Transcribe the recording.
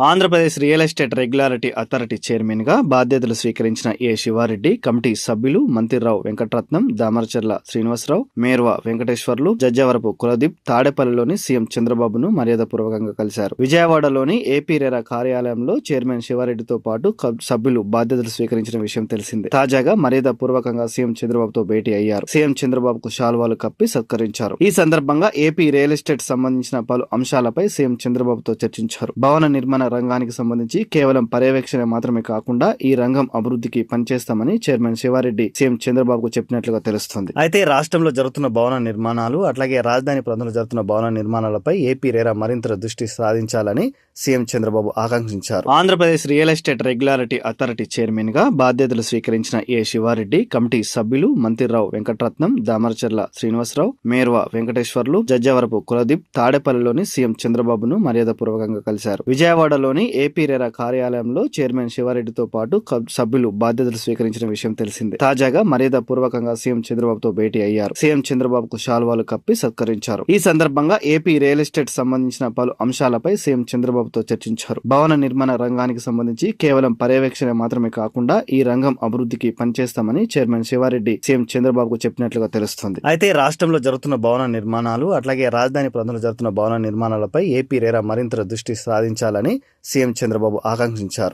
Andhra Pradesh real estate regularity authority చైర్మన్గా బాధ్యతలు స్వీకరించిన ఏ శివారెడ్డి కమిటీ సభ్యులు మంత్రిరావు వెంకటరత్నం దామరచర్ల శ్రీనివాసరావు మేర్వ వెంకటేశ్వర్లు జజ్జవరపు కులదీప్ తాడేపల్లిలోని సీఎం చంద్రబాబును మర్యాదపూర్వకంగా కలిశారు. విజయవాడలోని ఏపీ రేరా కార్యాలయంలో చైర్మన్ శివారెడ్డితో పాటు సభ్యులు బాధ్యతలు స్వీకరించిన విషయం తెలిసిందే. తాజాగా మర్యాదపూర్వకంగా సీఎం చంద్రబాబుతో భేటీ అయ్యారు. సీఎం చంద్రబాబుకు శాల్వాలు కప్పి సత్కరించారు. ఈ సందర్భంగా ఏపీ రియల్ ఎస్టేట్ సంబంధించిన పలు అంశాలపై సీఎం చంద్రబాబుతో చర్చించారు. భవన నిర్మాణ రంగానికి సంబంధించి కేవలం పర్యవేక్షణ మాత్రమే కాకుండా ఈ రంగం అభివృద్ధికి పనిచేస్తామని చైర్మన్ శివారెడ్డి సీఎం చంద్రబాబుకు చెప్పినట్లుగా తెలుస్తోంది. అయితే రాష్ట్రంలో జరుగుతున్న భవన నిర్మాణాలు అట్లాగే రాజధాని ప్రాంతంలో జరుగుతున్న భవన నిర్మాణాలపై ఏపీ రేరా మరింత దృష్టి సాధించాలని సీఎం చంద్రబాబు ఆకాంక్షించారు. Andhra Pradesh real estate regularity authority చైర్మన్గా బాధ్యతలు స్వీకరించిన ఏ శివారెడ్డి కమిటీ సభ్యులు మంత్రిరావు వెంకటరత్నం దామరచర్ల శ్రీనివాసరావు మేర్వ వెంకటేశ్వర్లు జజ్జవరపు కులదీప్ తాడేపల్లిలోని సీఎం చంద్రబాబును మర్యాదపూర్వకంగా కలిశారు. విజయవాడలోని ఏపీ ఏపీరేరా కార్యాలయంలో చైర్మన్ శివారెడ్డితో పాటు కబ్- సభ్యులు బాధ్యతలు స్వీకరించిన విషయం తెలిసిందే. తాజాగా మర్యాదపూర్వకంగా సీఎం చంద్రబాబుతో భేటీ అయ్యారు. సీఎం చంద్రబాబుకు శాల్వాలు కప్పి సత్కరించారు. ఈ సందర్భంగా ఏపీ రియల్ ఎస్టేట్ సంబంధించిన పలు అంశాలపై సీఎం చంద్రబాబుతో చర్చించారు. భవన నిర్మాణ రంగానికి సంబంధించి కేవలం పర్యవేక్షణ మాత్రమే కాకుండా ఈ రంగం అభివృద్ధికి పనిచేస్తామని చైర్మన్ శివారెడ్డి సీఎం చంద్రబాబుకు చెప్పినట్లుగా తెలుస్తుంది. అయితే రాష్ట్రంలో జరుగుతున్న భవన నిర్మాణాలు అట్లాగే రాజధాని ప్రాంతంలో జరుగుతున్న భవన నిర్మాణాలపై ఏపీ రేరా మరింత దృష్టి సాధించాలని సీఎం చంద్రబాబు ఆకాంక్షించారు.